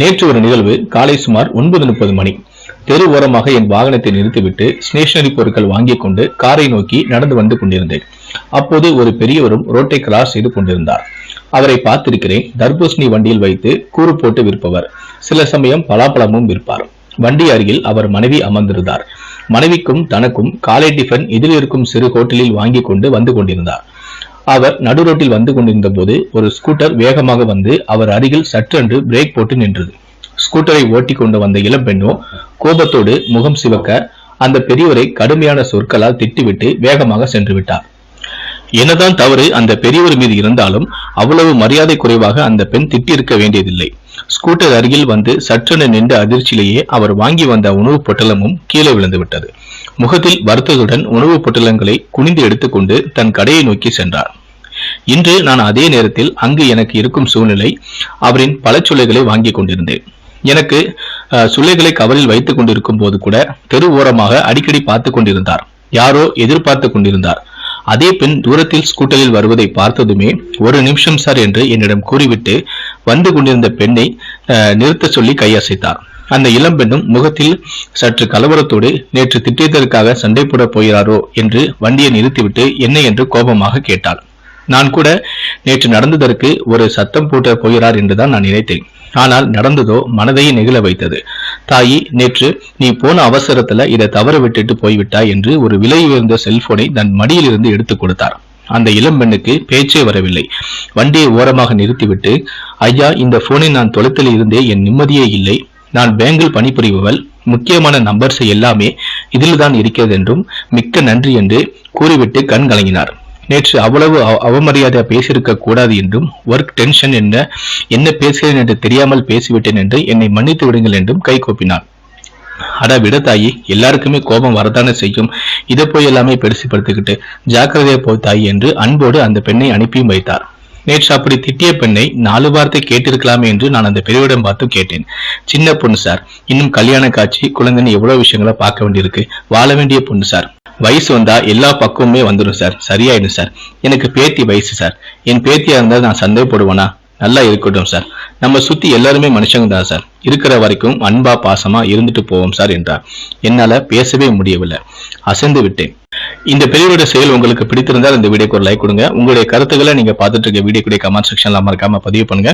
நேற்று ஒரு நிகழ்வு காலை சுமார் ஒன்பது முப்பது மணி. தெரு ஓரமாக என் வாகனத்தை நிறுத்திவிட்டு ஸ்டேஷனரி பொருட்கள் வாங்கிக் கொண்டு காரை நோக்கி நடந்து வந்து கொண்டிருந்தேன். அப்போது ஒரு பெரியவரும் ரோட்டை கிராஸ் செய்து கொண்டிருந்தார். அவரை பார்த்திருக்கிறேன். தர்பூசணி வண்டியில் வைத்து கூறு போட்டு விற்பவர். சில சமயம் பலாப்பழமும் விற்பார். வண்டி அருகில் அவர் மனைவி அமர்ந்திருந்தார். மனைவிக்கும் தனக்கும் காலை டிஃபன் இதில் இருக்கும் சிறு ஹோட்டலில் வாங்கி கொண்டு வந்து கொண்டிருந்தார். அவர் நடு ரோட்டில் வந்து கொண்டிருந்த போது ஒரு ஸ்கூட்டர் வேகமாக வந்து அவர் அருகில் சற்றென்று பிரேக் போட்டு நின்றது. ஸ்கூட்டரை ஓட்டி கொண்டு வந்த இளம்பெண்ணோ கோபத்தோடு முகம் சிவக்க அந்த பெரியவரை கடுமையான சொற்களால் திட்டிவிட்டு வேகமாக சென்று விட்டார். என்னதான் தவறு அந்த பெரியவர் மீது இருந்தாலும் அவ்வளவு மரியாதை குறைவாக அந்த பெண் திட்டிருக்க வேண்டியதில்லை. ஸ்கூட்டர் அருகில் வந்து சற்றென நின்ற அதிர்ச்சியிலேயே அவர் வாங்கி வந்த உணவுப் பொட்டலமும் கீழே விழுந்து விட்டது முகத்தில் வருத்தத்துடன் உணவுப் பொட்டலங்களை குனிந்து எடுத்துக்கொண்டு தன் கடையை நோக்கி சென்றார். இன்று நான் அதே நேரத்தில் அங்கு எனக்கு இருக்கும் சூழ்நிலை அவரின் பல பழச்சுளைகளை வாங்கி கொண்டிருந்தேன். எனக்கு அஹ், சுளைகளை கவரில் வைத்துக் கொண்டிருக்கும் போது கூட தெரு ஓரமாக அடிக்கடி பார்த்து கொண்டிருந்தார். யாரோ எதிர்பார்த்து கொண்டிருந்தார். அதே பெண் தூரத்தில் ஸ்கூட்டரில் வருவதை பார்த்ததுமே ஒரு நிமிஷம் சார் என்று என்னிடம் கூறிவிட்டு வந்து கொண்டிருந்த பெண்ணை நிறுத்த நிறுத்தச் சொல்லி கையசைத்தார். அந்த இளம்பெண்ணும் முகத்தில் சற்று கலவரத்தோடு நேற்று திட்டியதற்காக சண்டை போடப் போகிறாரோ என்று வண்டியை நிறுத்திவிட்டு என்ன என்று கோபமாக கேட்டாள். நான் கூட நேற்று நடந்ததற்கு ஒரு சத்தம் போட்ட போகிறார் என்றுதான் நான் நினைத்தேன். ஆனால் நடந்ததோ மனதையே நெகிழ வைத்தது. தாயி நேற்று நீ போன அவசரத்துல இதை தவற விட்டுட்டு போய்விட்டாய் என்று ஒரு விலை உயர்ந்த செல்போனை தன் மடியிலிருந்து எடுத்துக் கொடுத்தார். அந்த இளம் பெண்ணுக்கு பேச்சே வரவில்லை. வண்டியை ஓரமாக நிறுத்திவிட்டு ஐயா இந்த போனை நான் தொலைத்தில் இருந்தே என் நிம்மதியே இல்லை. நான் பேங்கில் பணிபுரிபவள். முக்கியமான நம்பர்ஸ் எல்லாமே இதில் தான் இருக்கிறது என்றும் மிக்க நன்றி என்று கூறிவிட்டு கண் கலங்கினார். நேற்று அவ்வளவு அவமரியாதையாக பேசியிருக்க கூடாது என்றும் ஒர்க் டென்ஷன் என்ன என்ன பேசுகிறேன் என்று தெரியாமல் பேசிவிட்டேன் என்று என்னை மன்னித்து விடுங்கள் என்றும் கைகூப்பினாள் அட விட தாயி எல்லாருக்குமே கோபம் வரதானே செய்யும். இதை போய் எல்லாமே பெருசுப்படுத்திக்கிட்டு ஜாக்கிரதையா போ தாயி என்று அன்போடு அந்த பெண்ணை அனுப்பியும் வைத்தார். நேற்று அப்படி திட்டிய பெண்ணை நாலு வார்த்தை கேட்டிருக்கலாமே என்று நான் அந்த பெரியவிடம் பார்த்து கேட்டேன். சின்ன பொண்ணு சார் இன்னும் கல்யாண காட்சி குழந்தைன்னு எவ்வளவு விஷயங்களை பார்க்க வேண்டியிருக்கு. வாழ வேண்டிய பொண்ணு சார். வயசு வந்தா எல்லா பக்கமுமே வந்துடும் சார். சரியாயிடும் சார். எனக்கு பேத்தி வயசு சார். என் பேத்தியா இருந்தா நான் சந்தேகப்படுவேனா? நல்லா இருக்கட்டும் சார் நம்ம சுத்தி எல்லாருமே மனுஷங்க தான் சார் இருக்கிற வரைக்கும் அன்பா பாசமா இருந்துட்டு போவோம் சார் என்றார். என்னால பேசவே முடியவில்லை. அசைந்து விட்டேன். இந்த பெரியவருடைய செயல் உங்களுக்கு பிடித்திருந்தால் இந்த வீடியோக்கு ஒரு லைக் கொடுங்க. உங்களுடைய கருத்துக்களை நீங்க பார்த்துட்டு இருக்க வீடியோ கமெண்ட் செக்ஷன்ல மறக்காம பதிவு பண்ணுங்க.